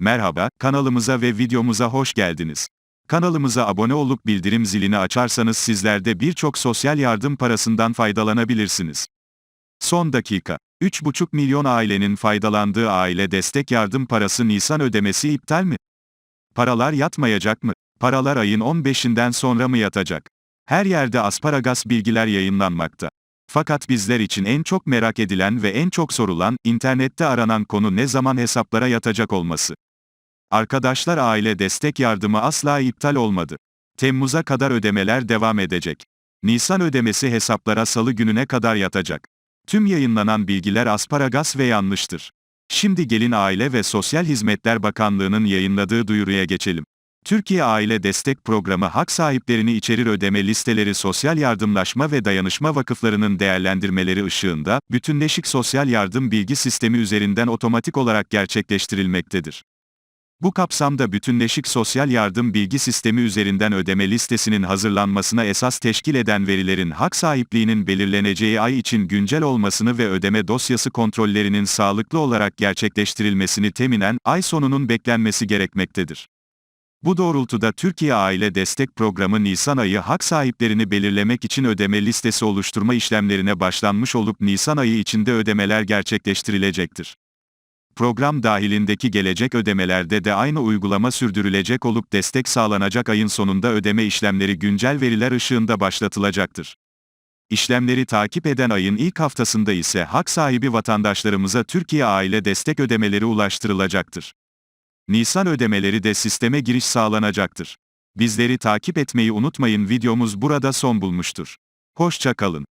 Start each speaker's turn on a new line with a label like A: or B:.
A: Merhaba, kanalımıza ve videomuza hoş geldiniz. Kanalımıza abone olup bildirim zilini açarsanız sizler de birçok sosyal yardım parasından faydalanabilirsiniz. Son dakika. 3,5 milyon ailenin faydalandığı aile destek yardım parası Nisan ödemesi iptal mi? Paralar yatmayacak mı? Paralar ayın 15'inden sonra mı yatacak? Her yerde asparagas bilgiler yayınlanmakta. Fakat bizler için en çok merak edilen ve en çok sorulan, internette aranan konu ne zaman hesaplara yatacak olması. Arkadaşlar aile destek yardımı asla iptal olmadı. Temmuz'a kadar ödemeler devam edecek. Nisan ödemesi hesaplara salı gününe kadar yatacak. Tüm yayınlanan bilgiler asparagas ve yanlıştır. Şimdi gelin Aile ve Sosyal Hizmetler Bakanlığı'nın yayınladığı duyuruya geçelim. Türkiye Aile Destek Programı hak sahiplerini içerir ödeme listeleri Sosyal Yardımlaşma ve Dayanışma Vakıflarının değerlendirmeleri ışığında, bütünleşik sosyal yardım bilgi sistemi üzerinden otomatik olarak gerçekleştirilmektedir. Bu kapsamda bütünleşik sosyal yardım bilgi sistemi üzerinden ödeme listesinin hazırlanmasına esas teşkil eden verilerin hak sahipliğinin belirleneceği ay için güncel olmasını ve ödeme dosyası kontrollerinin sağlıklı olarak gerçekleştirilmesini teminen, ay sonunun beklenmesi gerekmektedir. Bu doğrultuda Türkiye Aile Destek Programı Nisan ayı hak sahiplerini belirlemek için ödeme listesi oluşturma işlemlerine başlanmış olup Nisan ayı içinde ödemeler gerçekleştirilecektir. Program dahilindeki gelecek ödemelerde de aynı uygulama sürdürülecek olup destek sağlanacak ayın sonunda ödeme işlemleri güncel veriler ışığında başlatılacaktır. İşlemleri takip eden ayın ilk haftasında ise hak sahibi vatandaşlarımıza Türkiye Aile Destek ödemeleri ulaştırılacaktır. Nisan ödemeleri de sisteme giriş sağlanacaktır. Bizleri takip etmeyi unutmayın videomuz burada son bulmuştur. Hoşça kalın.